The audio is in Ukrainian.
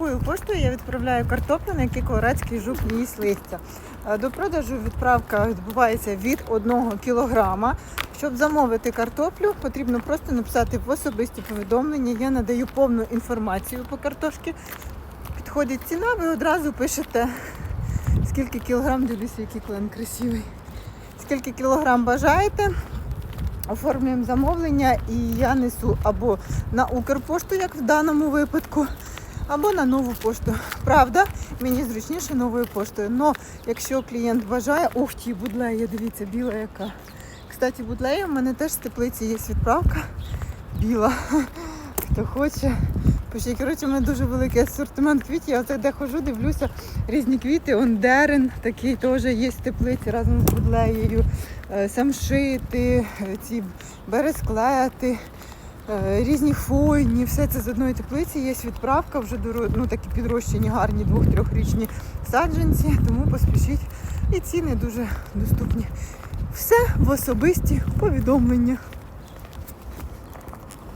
Такою поштою я відправляю картоплю, на якій колорадський жук їсть листя. Е, До продажу відправка відбувається від 1 кілограма. Щоб замовити картоплю, потрібно просто написати в особисті повідомлення. Я надаю повну інформацію по картошці. Підходить ціна, ви одразу пишете, скільки кілограм, дивлюся, який клен красивий. Скільки кілограм бажаєте, оформлюємо замовлення і я несу або на Укрпошту, як в даному випадку, або на нову пошту. Правда, мені зручніше новою поштою. Но якщо клієнт бажає, ух ті, будлея, дивіться, біла яка. Кстати, будлея в мене теж з теплиці є відправка біла. Хто хоче. Пишіть, коротше, у мене дуже великий асортимент квітів. Я де хожу, дивлюся різні квіти. Он дерен такий теж є з теплиці разом з будлеєю. Е, Самшити, е, ці бересклети, різні хвойні, все це з одної теплиці. Є відправка, вже ну, такі підрощені, гарні двох-трьохрічні саджанці, тому поспішіть. І ціни дуже доступні. Все в особисті повідомлення.